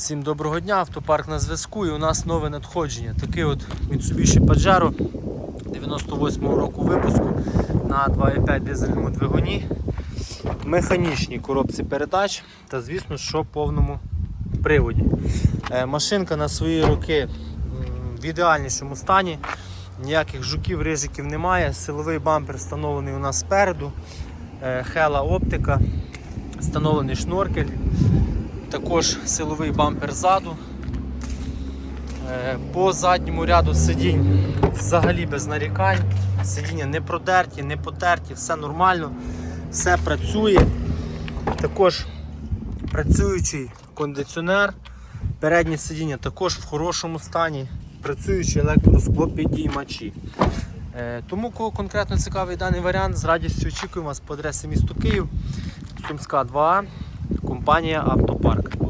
Всім доброго дня, автопарк на зв'язку і у нас нове надходження. Такий от Mitsubishi Pajero 98-го року випуску на 2,5 дизельному двигуні, механічній коробці передач та, звісно, що повному приводі. Е, Машинка на свої роки в ідеальнішому стані. Ніяких жуків, рижиків немає. Силовий бампер встановлений у нас спереду. Хела оптика, встановлений шноркель. Також силовий бампер ззаду. Е, По задньому ряду сидінь взагалі без нарікань. Сидіння не продерті, не потерті, все нормально, все працює. Також працюючий кондиціонер. Переднє сидіння також в хорошому стані. Працюючі електросклопідіймачі. Е, Тому кого конкретно цікавий даний варіант, з радістю очікуємо вас по адресі місто Київ, Сумська 2А, компанія Автопарк.